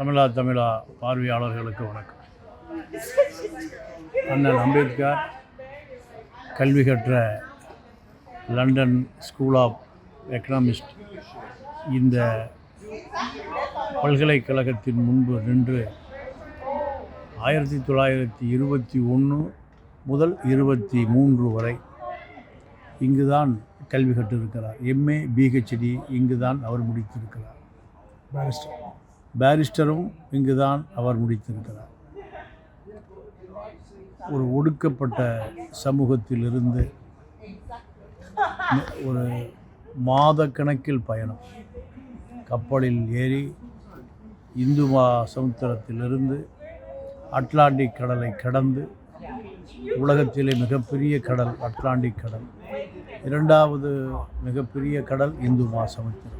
தமிழா தமிழா பார்வையாளர்களுக்கு வணக்கம். அண்ணன் அம்பேத்கர் கல்வி கற்ற லண்டன் ஸ்கூல் ஆஃப் எக்கனாமிஸ்ட் இந்த பல்கலைக்கழகத்தின் முன்பு நின்று ஆயிரத்தி தொள்ளாயிரத்தி இருபத்தி ஒன்று முதல் இருபத்தி மூன்று வரை இங்கு தான் கல்வி கற்றிருக்கிறார். எம்ஏ பிஹெச்டி இங்குதான் அவர் முடித்திருக்கிறார். பேரிஸ்டர் பாரிஸ்டரும் இங்குதான் அவர் முடித்திருக்கிறார். ஒரு ஒடுக்கப்பட்ட சமூகத்திலிருந்து ஒரு மாத கணக்கில் பயணம். கப்பலில் ஏறி இந்து மா சமுத்திரத்திலிருந்து அட்லாண்டிக் கடலை கடந்து உலகத்திலே மிகப்பெரிய கடல் அட்லாண்டிக் கடல். இரண்டாவது மிகப்பெரிய கடல் இந்து மகாசமுத்திரம்.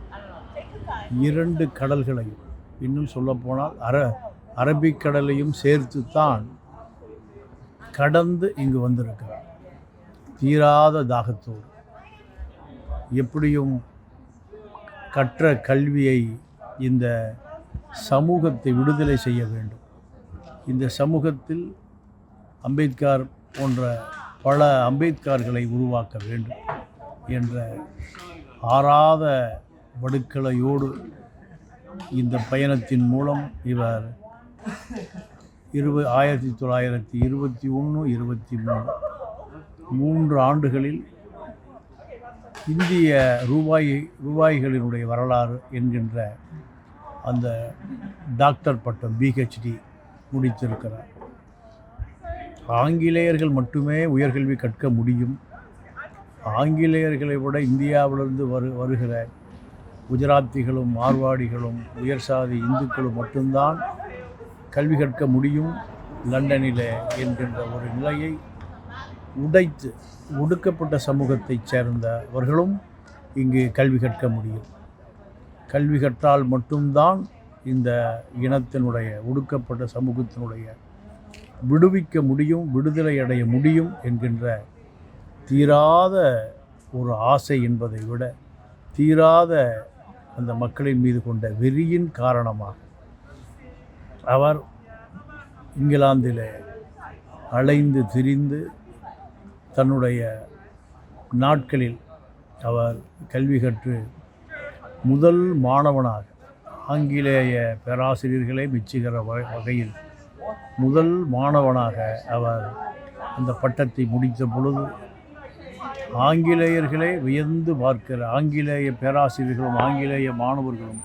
இரண்டு கடல்களையும் இன்னும் சொல்லப்போனால் அர அரபிக்கடலையும் சேர்த்து தான் கடந்து இங்கு வந்திருக்கிறார். தீராத தாகத்தோடு. எப்படியும் கற்ற கல்வியை இந்த சமூகத்தை விடுதலை செய்ய வேண்டும். இந்த சமூகத்தில் அம்பேத்கர் போன்ற பல அம்பேத்கர்களை உருவாக்க வேண்டும் என்ற ஆறாத வடுக்களையோடு இந்த பயணத்தின் மூலம் இவர் இருபது ஆயிரத்தி தொள்ளாயிரத்தி இருபத்தி ஒன்று இருபத்தி மூணு மூன்று ஆண்டுகளில் இந்திய ரூபாய் ரூபாய்களினுடைய வரலாறு என்கின்ற அந்த டாக்டர் பட்டம் பிஹெச்டி முடித்திருக்கிறார். ஆங்கிலேயர்கள் மட்டுமே உயர்கல்வி கற்க முடியும். ஆங்கிலேயர்களை விட இந்தியாவிலிருந்து வரு வருகிற குஜராத்திகளும் மார்வாடிகளும் உயர் சாதி இந்துக்களும் மட்டும்தான் கல்வி கற்க முடியும் லண்டனில் என்கின்ற ஒரு நிலையை உடைத்து ஒடுக்கப்பட்ட சமூகத்தைச் சேர்ந்தவர்களும் இங்கு கல்வி கற்க முடியும். கல்வி கற்றால் மட்டும்தான் இந்த இனத்தினுடைய ஒடுக்கப்பட்ட சமூகத்தினுடைய விடுவிக்க முடியும் விடுதலை அடைய முடியும் என்கின்ற தீராத ஒரு ஆசை என்பதை விட தீராத அந்த மக்களின் மீது கொண்ட வெறியின் காரணமாக அவர் இங்கிலாந்தில் அலைந்து திரிந்து தன்னுடைய நாட்களில் அவர் கல்வி கற்று முதல் மாணவனாக ஆங்கிலேய பேராசிரியர்களை மிச்சுகிற வகை- வகையில் முதல் மாணவனாக அவர் அந்த பட்டத்தை முடித்த பொழுது ஆங்கிலேயர்களே வியந்து பார்க்கிற ஆங்கிலேய பேராசிரியர்களும் ஆங்கிலேய மாணவர்களும்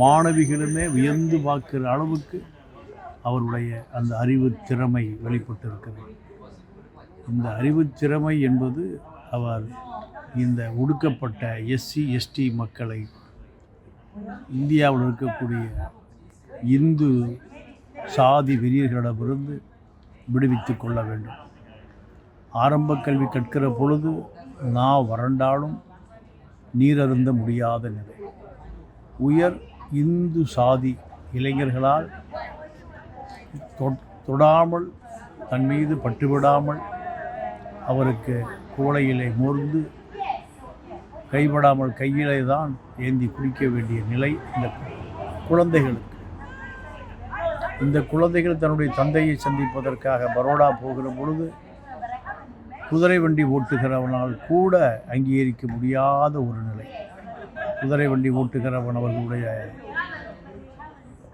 மாணவிகளுமே வியந்து பார்க்கிற அளவுக்கு அவருடைய அந்த அறிவு திறமை வெளிப்பட்டிருக்கிறது. இந்த அறிவு திறமை என்பது அவர் இந்த ஒடுக்கப்பட்ட எஸ்சி எஸ்டி மக்களை இந்தியாவில் இருக்கக்கூடிய இந்து சாதி வெறியர்களிடமிருந்து விடுவித்து கொள்ள வேண்டும். ஆரம்ப கல்வி கற்கிற பொழுது நான் வறண்டாலும் நீரருந்த முடியாத நிலை. உயர் இந்து சாதி இளைஞர்களால் தொடாமல் தன் மீது பட்டுவிடாமல் அவருக்கு குவளையிலே மோர்ந்து கைபடாமல் கையிலே தான் ஏந்தி குடிக்க வேண்டிய நிலை இந்த குழந்தைகளுக்கு. இந்த குழந்தைகள் தன்னுடைய தந்தையை சந்திப்பதற்காக பரோடா போகிற பொழுது குதிரை வண்டி ஓட்டுகிறவனால் கூட அங்கீகரிக்க முடியாத ஒரு நிலை. குதிரை வண்டி ஓட்டுகிறவன் அவர்களுடைய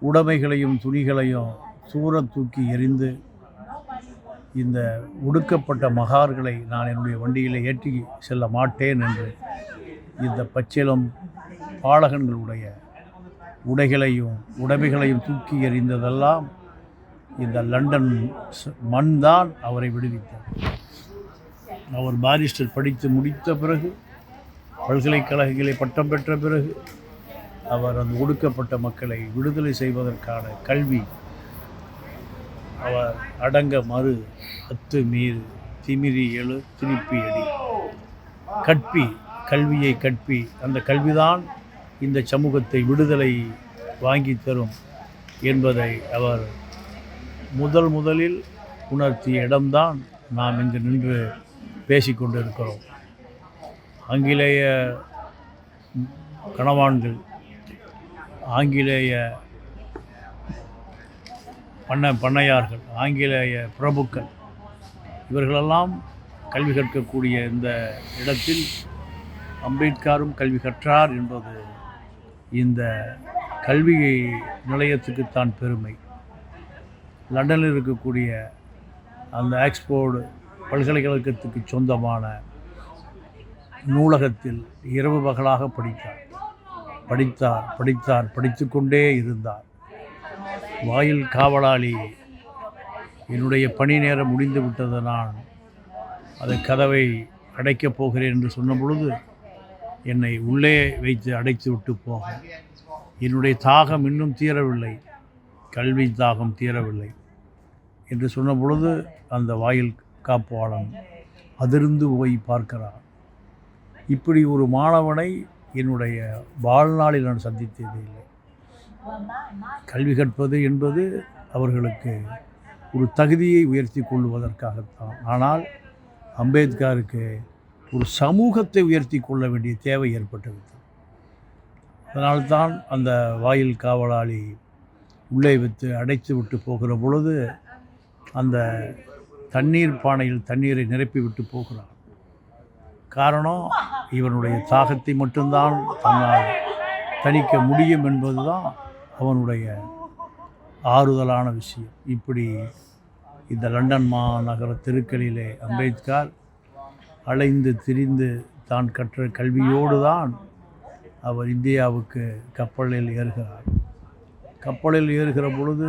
உடைமைகளையும் துணிகளையும் சூற தூக்கி எறிந்து இந்த ஒடுக்கப்பட்ட மகார்களை நான் என்னுடைய வண்டியில் ஏற்றி செல்ல மாட்டேன் என்று இந்த பச்சிலம் பாலகன்களுடைய உடைகளையும் உடைமைகளையும் தூக்கி எறிந்ததெல்லாம் இந்த லண்டன் மண் மண்தான் அவரை விடுவித்தது. அவர் பாரிஸ்டர் படித்து முடித்த பிறகு பல்கலைக்கழகங்களை பட்டம் பெற்ற பிறகு அவர் அந்த ஒடுக்கப்பட்ட மக்களை விடுதலை செய்வதற்கான கல்வி அவர் அடங்க மறு அத்து மீறு திமிரி எழு திருப்பி அடி. கற்பி கல்வியை கற்பி. அந்த கல்விதான் இந்த சமூகத்தை விடுதலை வாங்கி தரும் என்பதை அவர் முதல் முதலில் உணர்த்திய இடம்தான் நாம் இங்கு நின்று பேசிக்கொண்டிருக்கிறோம். ஆங்கிலேய கணவான்கள் ஆங்கிலேய பண்ண பண்ணையார்கள் ஆங்கிலேய பிரபுக்கள் இவர்களெல்லாம் கல்வி கற்கக்கூடிய இந்த இடத்தில் அம்பேத்கரும் கல்வி கற்றார் என்பது இந்த கல்வி நிலையத்துக்குத்தான் பெருமை. லண்டனில் இருக்கக்கூடிய அந்த ஆக்ஸ்போர்டு பல்கலைக்கழகத்துக்கு சொந்தமான நூலகத்தில் இரவு பகலாக படித்தார். படித்தார் படித்தார் படித்துக்கொண்டே இருந்தார். வாயில் காவலாளி என்னுடைய பணி நேரம் முடிந்து விட்டது நான் அது கதவை அடைக்கப் போகிறேன் என்று சொன்ன பொழுது என்னை உள்ளே வைத்து அடைத்து விட்டு போக. என்னுடைய தாகம் இன்னும் தீரவில்லை. கல்வி தாகம் தீரவில்லை. என்று சொன்ன பொழுது அந்த வாயில் காப்பாளன். அதிர்ந்து போய் பார்க்கிறான். இப்படி ஒரு மாணவனை என்னுடைய வாழ்நாளில் நான் சந்தித்தது இல்லை. கல்வி கற்பது என்பது அவர்களுக்கு ஒரு தகுதியை உயர்த்தி கொள்வதற்காகத்தான். ஆனால் அம்பேத்கருக்கு ஒரு சமூகத்தை உயர்த்தி கொள்ள வேண்டிய தேவை ஏற்பட்டுவிட்டது அதனால்தான் அந்த வாயில் காவலாளி உள்ளே வைத்து அடைத்து விட்டு போகிற பொழுது அந்த தண்ணீர் பானையில் தண்ணீரை நிரப்பி விட்டு போகிறான். காரணம் இவனுடைய தாகத்தை மட்டும்தான் தன்னால் தணிக்க முடியும் என்பதுதான் அவனுடைய ஆறுதலான விஷயம். இப்படி இந்த லண்டன் மாநகர தெருக்களிலே அம்பேத்கர் அலைந்து திரிந்து தான் கற்ற கல்வியோடு தான் அவர் இந்தியாவுக்கு கப்பலில் ஏறுகிறார். கப்பலில் ஏறுகிற பொழுது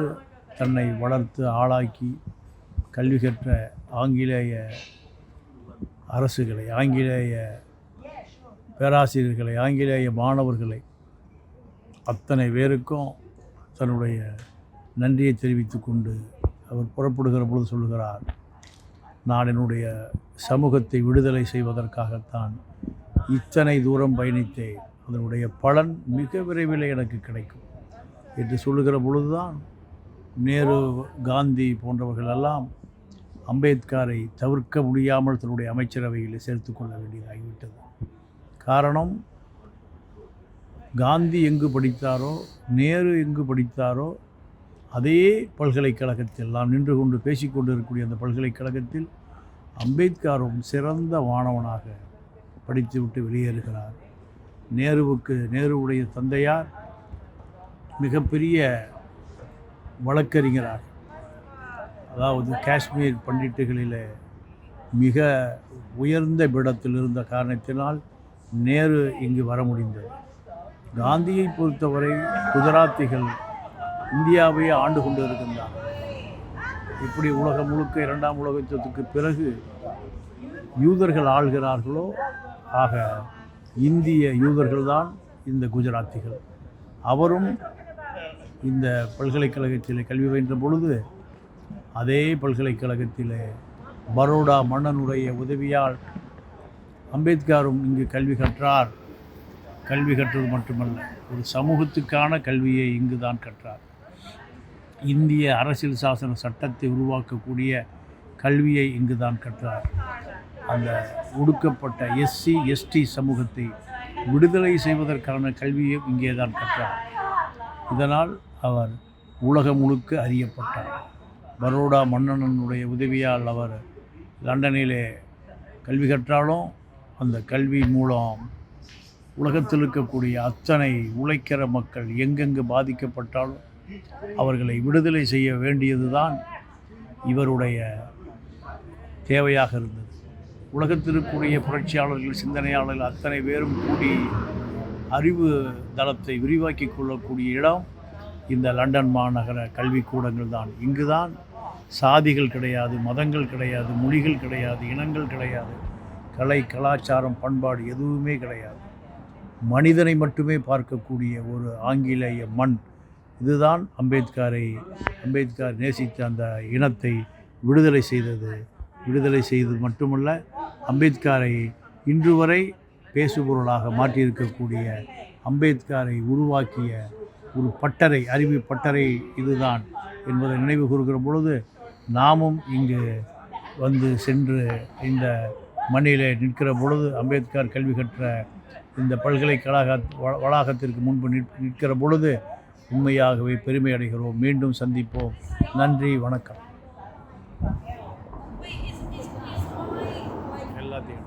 தன்னை வளர்த்து ஆளாக்கி கல்வி கற்ற ஆங்கிலேய அரசுகளை ஆங்கிலேய பேராசிரியர்களை ஆங்கிலேய மாணவர்களை அத்தனை பேருக்கும் தன்னுடைய நன்றியை தெரிவித்து கொண்டு அவர் புறப்படுகிற பொழுது சொல்கிறார் நான் என்னுடைய சமூகத்தை விடுதலை செய்வதற்காகத்தான் இத்தனை தூரம் பயணித்தேன். அதனுடைய பலன் மிக விரைவில் எனக்கு கிடைக்கும் என்று சொல்லுகிற பொழுதுதான் நேரு காந்தி போன்றவர்கள் எல்லாம் அம்பேத்கரை தவிர்க்க முடியாமல் தன்னுடைய அமைச்சரவையில் சேர்த்து கொள்ள வேண்டியதாகிவிட்டது. காரணம் காந்தி எங்கு படித்தாரோ நேரு எங்கு படித்தாரோ அதே பல்கலைக்கழகத்தில் நாம் நின்று கொண்டு பேசிக்கொண்டு இருக்கக்கூடிய அந்த பல்கலைக்கழகத்தில் அம்பேத்கரும் சிறந்த மாணவனாக படித்துவிட்டு வெளியேறுகிறார். நேருவுக்கு நேருவுடைய தந்தையார் மிகப்பெரிய வழக்கறிஞராக அதாவது காஷ்மீர் பண்டிட்டுகளில் மிக உயர்ந்த பிடத்தில் இருந்த காரணத்தினால் நேரு இங்கு வர முடிந்தது. காந்தியை பொறுத்தவரை குஜராத்திகள் இந்தியாவையே ஆண்டு கொண்டு இருக்கின்றார்கள் இப்படி உலகம் முழுக்க இரண்டாம் உலக யுத்தத்துக்கு பிறகு யூதர்கள் ஆள்கிறார்களோ ஆக இந்திய யூதர்கள் தான் இந்த குஜராத்திகள். அவரும் இந்த பல்கலைக்கழகத்தில் கல்வி பயின்ற பொழுது அதே பல்கலைக்கழகத்தில் பரோடா மன்னனுடைய உதவியால் அம்பேத்கரும் இங்கு கல்வி கற்றார். கல்வி கற்றது மட்டுமல்ல ஒரு சமூகத்துக்கான கல்வியை இங்கு தான் கற்றார். இந்திய அரசியல் சாசன சட்டத்தை உருவாக்கக்கூடிய கல்வியை இங்கு தான் கற்றார். அந்த ஒடுக்கப்பட்ட எஸ்சி எஸ்டி சமூகத்தை விடுதலை செய்வதற்கான கல்வியை இங்கே தான் கற்றார். இதனால் அவர் உலகம் முழுக்க அறியப்பட்டார். பரோடா மன்னனனுடைய உதவியால் அவர் லண்டனிலே கல்வி கற்றாலும் அந்த கல்வி மூலம் உலகத்தில் இருக்கக்கூடிய அத்தனை உழைக்கிற மக்கள் எங்கெங்கு பாதிக்கப்பட்டாலும் அவர்களை விடுதலை செய்ய வேண்டியதுதான் இவருடைய தேவையாக இருந்தது. உலகத்தில் இருக்கக்கூடிய புரட்சியாளர்கள் சிந்தனையாளர்கள் அத்தனை பேரும் கூடி அறிவு தளத்தை விரிவாக்கி கொள்ளக்கூடிய இடம் இந்த லண்டன் மாநகர கல்விக்கூடங்கள் தான். இங்கு தான் சாதிகள் கிடையாது மதங்கள் கிடையாது மொழிகள் கிடையாது இனங்கள் கிடையாது கலை கலாச்சாரம் பண்பாடு எதுவுமே கிடையாது. மனிதனை மட்டுமே பார்க்கக்கூடிய ஒரு ஆங்கிலேய மண். இதுதான் அம்பேத்கரை அம்பேத்கர் நேசித்த அந்த இனத்தை விடுதலை செய்தது. விடுதலை செய்தது மட்டுமல்ல அம்பேத்கரை இன்று வரை பேசுபொருளாக மாற்றியிருக்கக்கூடிய அம்பேத்கரை உருவாக்கிய ஒரு பட்டறை அறிவு பட்டறை இதுதான் என்பதை நினைவு கூறுகிற பொழுது நாமும் இங்கு வந்து சென்று இந்த மண்ணிலே நிற்கிற பொழுது அம்பேத்கர் கல்வி கற்ற இந்த பல்கலைக்கழக வளாகத்திற்கு முன்பு நிற் நிற்கிற பொழுது உண்மையாகவே பெருமை அடைகிறோம் மீண்டும் சந்திப்போம் நன்றி வணக்கம் எல்லாத்தையும்